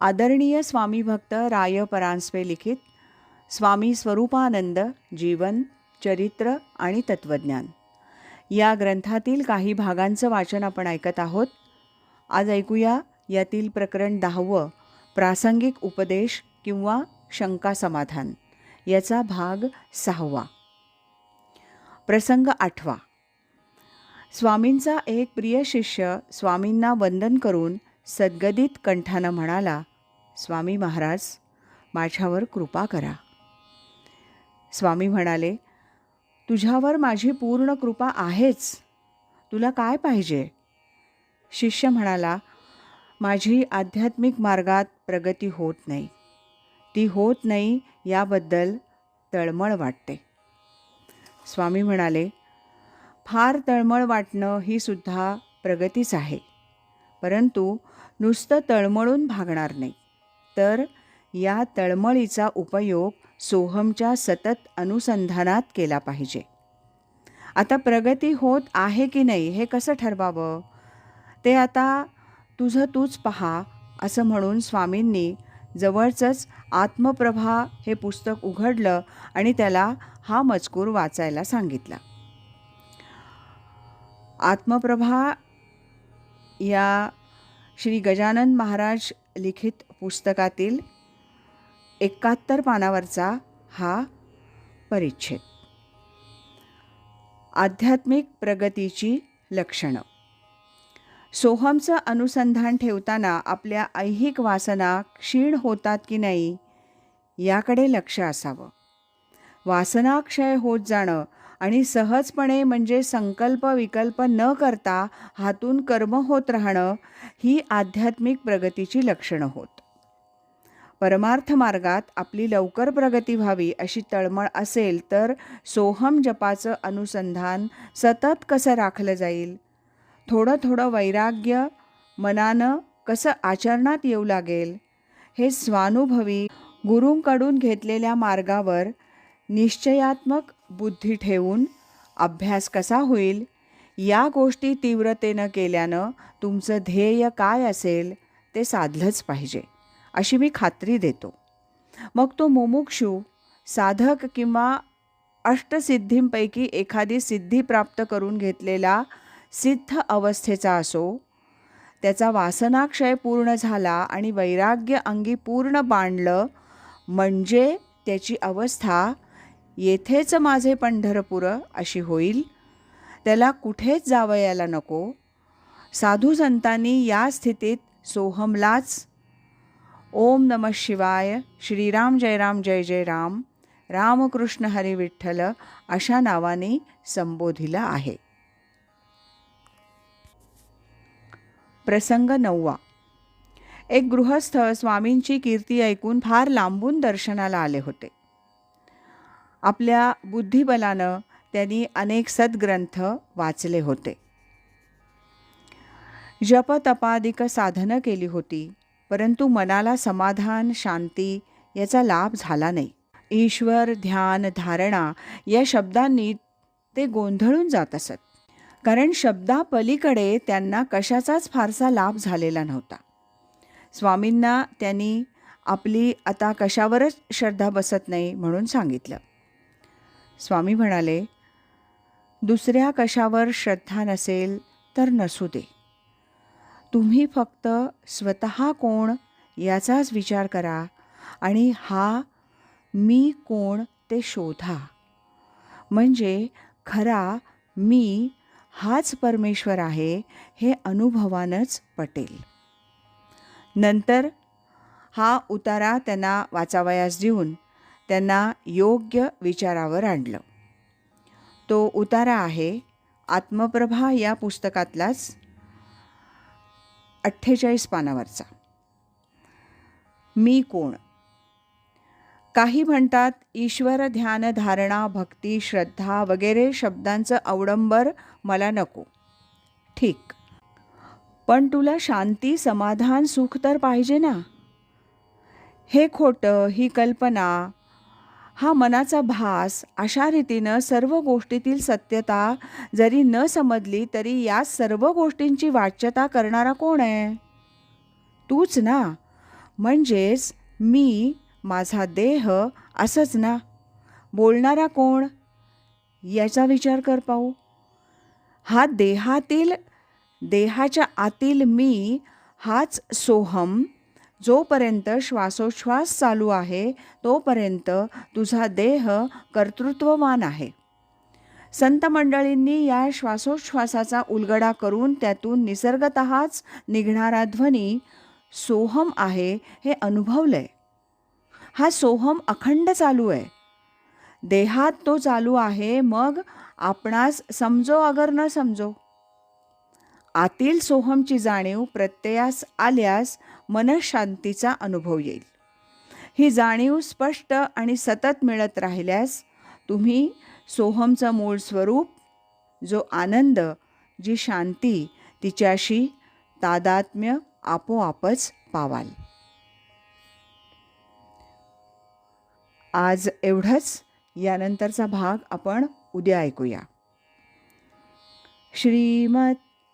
आदरणीय स्वामी भक्त राय परांजपे लिखित स्वामी स्वरूपानंद जीवन चरित्र आणि तत्त्वज्ञान या ग्रंथातील काही भागांचं वाचन आपण ऐकत आहोत. आज ऐकूया यातील प्रकरण दहावं प्रासंगिक उपदेश किंवा शंका समाधान. याचा भाग सहावा. प्रसंग आठवा. स्वामींचा एक प्रिय शिष्य स्वामींना वंदन करून सद्गदित कंठानं म्हणाला स्वामी महाराज माझ्यावर कृपा करा. स्वामी म्हणाले तुझ्यावर माझी पूर्ण कृपा आहेच. तुला काय पाहिजे? शिष्य म्हणाला माझी आध्यात्मिक मार्गात प्रगती होत नाही. ती होत नाही याबद्दल तळमळ वाटते. स्वामी म्हणाले फार तळमळ वाटणं ही सुद्धा प्रगतीच आहे. परंतु नुसतं तळमळून भागणार नाही. तर या तळमळीचा उपयोग सोहमच्या सतत अनुसंधानात केला पाहिजे. आता प्रगती होत आहे की नाही हे कसं ठरवावं? ते आता तुझं तूच पहा असं म्हणून स्वामींनी जवळचंच आत्मप्रभा हे पुस्तक उघडलं आणि त्याला हा मजकूर वाचायला सांगितला. आत्मप्रभा या श्री गजानन महाराज लिखित पुस्तकातील एकाहत्तर पानावरचा हा परिच्छेद. आध्यात्मिक प्रगतीची लक्षणं. सोहमचं अनुसंधान ठेवताना आपल्या ऐहिक वासना क्षीण होतात की नाही याकडे लक्ष असावं. वासनाक्षय होत जाणं आणि सहजपणे म्हणजे संकल्प विकल्प न करता हातून कर्म होत राहणं ही आध्यात्मिक प्रगतीची लक्षणं होत. परमार्थ मार्गात आपली लवकर प्रगती व्हावी अशी तळमळ असेल तर सोहम जपाचं अनुसंधान सतत कसं राखलं जाईल? थोडं थोडं वैराग्य मनानं कसं आचरणात येऊ लागेल? हे स्वानुभवी गुरूंकडून घेतलेल्या मार्गावर निश्चयात्मक बुद्धी ठेवून अभ्यास कसा होईल? या गोष्टी तीव्रतेनं केल्यानं तुमचं ध्येय काय असेल ते साधलंच पाहिजे अशी मी खात्री देतो. मग तो मुमुक्षू साधक किंवा अष्टसिद्धींपैकी एखादी सिद्धी प्राप्त करून घेतलेला सिद्ध अवस्थेचा असो त्याचा वासनाक्षय पूर्ण झाला आणि वैराग्य अंगी पूर्ण बांधलं म्हणजे त्याची अवस्था येथेच माझे पंढरपूर अशी होईल. त्याला कुठेच जावयाला नको. साधू संतांनी या स्थितीत सोहमलाच ओम नम शिवाय श्रीराम जय राम जय जय राम रामकृष्ण हरी विठ्ठल अशा नावाने संबोधिला आहे. प्रसंग नववा. एक गृहस्थ स्वामींची कीर्ती ऐकून फार लांबून दर्शनाला आले होते. आपल्या बुद्धिबलानं त्यांनी अनेक सद्ग्रंथ वाचले होते. जपतपादिक साधनं केली होती परंतु मनाला समाधान शांती याचा लाभ झाला नाही. ईश्वर ध्यान धारणा या शब्दांनी ते गोंधळून जात असत. कारण शब्दापलीकडे त्यांना कशाचाच फारसा लाभ झालेला नव्हता. स्वामींना त्यांनी आपली आता कशावरच श्रद्धा बसत नाही म्हणून सांगितलं. स्वामी म्हणाले दुसऱ्या कशावर श्रद्धा नसेल तर नसू दे. तुम्ही फक्त स्वतः कोण याचाच विचार करा आणि हा मी कोण ते शोधा. म्हणजे खरा मी हाच परमेश्वर आहे हे अनुभवानंच पटेल. नंतर हा उतारा त्यांना वाचावयास देऊन त्यांना योग्य विचारावर आणलं. तो उतारा आहे आत्मप्रभा या पुस्तकातलाच अठ्ठेचाळीस पानावरचा. मी कोण? काही म्हणतात ईश्वर ध्यान धारणा भक्ती श्रद्धा वगैरे शब्दांचं अवडंबर मला नको. ठीक. पण तुला शांती समाधान सुख तर पाहिजे ना? हे खोटं ही कल्पना हा मनाचा भास अशा रीतीनं सर्व गोष्टीतील सत्यता जरी न समजली तरी या सर्व गोष्टींची वाच्यता करणारा कोण आहे? तूच ना. म्हणजेच मी माझा देह असंच ना. बोलणारा कोण? याचा विचार कर पाहू. हा देहातील देहाच्या आतील मी हाच सोहम जोपर्यंत श्वासोच्छ्वास चालू आहे तोपर्यंत तुझा देह कर्तृत्ववान आहे. संत मंडळींनी या श्वासोच्छ्वासाचा उलगडा करून त्यातून निसर्गतःच निघणारा ध्वनी सोहम आहे हे अनुभवलंय. हा सोहम अखंड चालू आहे. देहात तो चालू आहे मग आपणास समजो अगर न समजो. आतील सोहमची जाणीव प्रत्ययास आल्यास मनशांतीचा अनुभव येईल. ही जाणीव स्पष्ट आणि सतत मिळत राहिल्यास तुम्ही सोहमचं मूळ स्वरूप जो आनंद जी शांती तिच्याशी तादात्म्य आपोआपच पावाल. आज एवढंच. यानंतरचा भाग आपण उद्या ऐकूया. श्रीमत